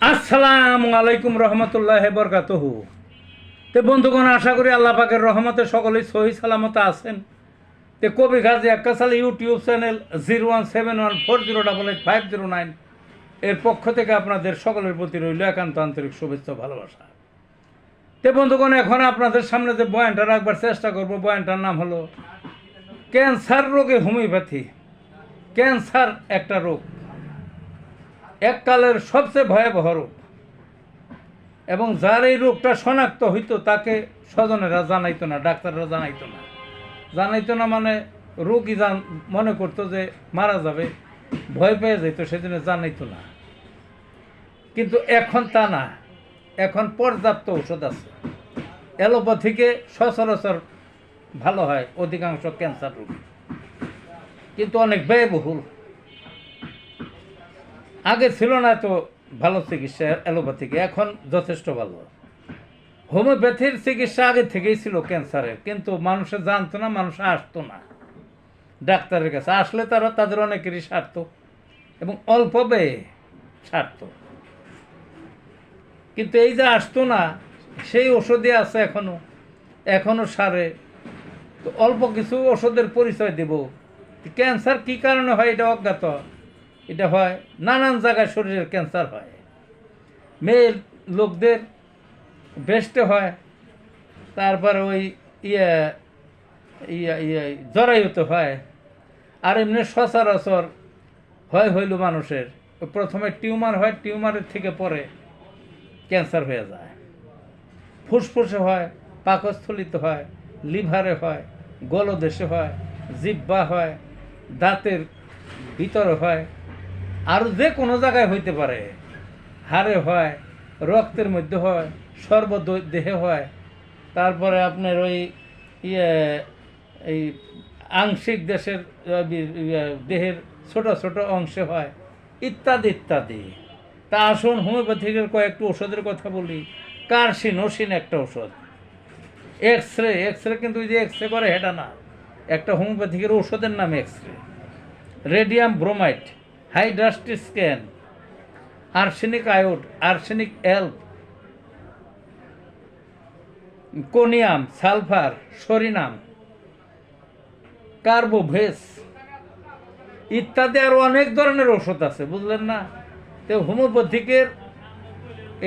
আসসালামু আলাইকুম রহমতুল্লাহ বরকাতহু। তে বন্ধুগণ, আশা করি আল্লাহ পাকের রহমতে সকলেই সহি সালামত আছেন। তে কবি Gazi Akkasal YouTube channel zero one seven one four zero double eight five zero nine এর পক্ষ থেকে আপনাদের সকলের প্রতি রইল একান্ত আন্তরিক শুভেচ্ছা ভালোবাসা। তে বন্ধুগণ, এখন আপনাদের সামনে যে বয়ানটা রাখবার চেষ্টা করব, বয়ানটার নাম হলো, ক্যান্সার রোগে হোমিওপ্যাথি। ক্যান্সার একটা রোগ। এককালের সবচেয়ে ভয়াবহ রোগ এবং যার এই রোগটা শনাক্ত হইতো, তাকে স্বজনেরা জানাইতো না, ডাক্তাররা জানাইতো না। জানাইতো না মানে রোগী জান, মনে করতো যে মারা যাবে, ভয় পেয়ে যেত সেজন্য জানাইতো না। কিন্তু এখন তা না। এখন পর্যাপ্ত ওষুধ আছে। অ্যালোপ্যাথিকে সচরাচর ভালো হয় অধিকাংশ ক্যান্সার রোগ। কিন্তু অনেক ব্যয়বহুল। আগে ছিল না তো ভালো চিকিৎসা অ্যালোপ্যাথিকে, এখন যথেষ্ট ভালো। হোমিওপ্যাথির চিকিৎসা আগে থেকেই ছিল ক্যান্সারের, কিন্তু মানুষে জানতো না, মানুষ আসতো না। ডাক্তারের কাছে আসলে তারা তাদের অনেকেরই সারত এবং অল্প ব্যয়ে সারত কিন্তু এই যে আসতো না, সেই ওষুধই আছে এখনও এখনও সারে। তো অল্প কিছু ওষুধের পরিচয় দেব। ক্যান্সার কি কারণে হয় এটা অজ্ঞাত। এটা হয়, নানান জায়গায় শরীরের ক্যান্সার হয়। মেয়ের লোকদের ব্রেস্টে হয়, তারপরে ওই ইয়ে ইয়া ইয়ে জরায়ুতে হয়, আর এমনি সচরাচর হয় হইল মানুষের। প্রথমে টিউমার হয়, টিউমারের থেকে পরে ক্যান্সার হয়ে যায়। ফুসফুসে হয়, পাকস্থলিতে হয়, লিভারে হয়, গলদেশে হয়, জিব্বা হয়, দাঁতের ভিতরে হয় আর যে কোনো জায়গায় হইতে পারে। হাড়ে হয় রক্তের মধ্যে হয় সর্ব দেহে হয়। তারপরে আপনার ওই ইয়ে এই আংশিক দেশের ইয়ে, দেহের ছোট ছোট অংশে হয়। ইত্যাদি ইত্যাদি। তা আসুন হোমিওপ্যাথিকের কয়েকটি ওষুধের কথা বলি। কার্সিনোসিন একটা ওষুধ এক্স রে এক্স রে কিন্তু যে এক্স রে করে এটা না। একটা হোমিওপ্যাথিকের ওষুধের নাম এক্স রে রেডিয়াম ব্রোমাইড। হাইড্রাস্টি স্ক্যান, আর্সেনিক আয়োড, আর্সেনিক এল্প, কোনিয়াম, সালফার, সরিনাম, কার্বোভেস ইত্যাদি আরও অনেক ধরনের ওষুধ আছে, বুঝলেন না? তো হোমিওপ্যাথিকের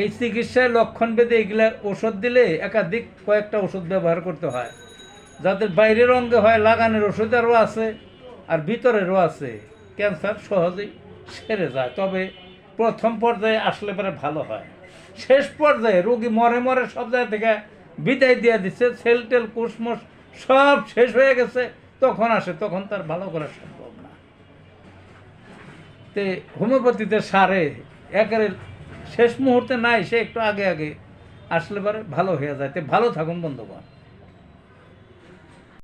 এই চিকিৎসায় লক্ষণ বেঁধে এগুলা ওষুধ দিলে একাধিক কয়েকটা ওষুধ ব্যবহার করতে হয়। যাদের বাইরের অঙ্গে হয়, লাগানোর ওষুধ আরও আছে, আর ভিতরেরও আছে। ক্যান্সার সহজেই সেরে যায়। তবে প্রথম পর্যায়ে আসলে পরে ভালো হয়। শেষ পর্যায়ে রোগী মরে মরে সব জায়গা থেকে বিদায় দিয়ে দিচ্ছে। সেল টেল, কুসমস সব শেষ হয়ে গেছে। তখন আসে, তখন তার ভালো করা সম্ভব না। তে হোমিওপ্যাথিতে সারে, একেবারে শেষ মুহূর্তে নাই, সে একটু আগে আগে আসলে পরে ভালো হয়ে যায়। তে ভালো থাকুন বন্ধুগণ।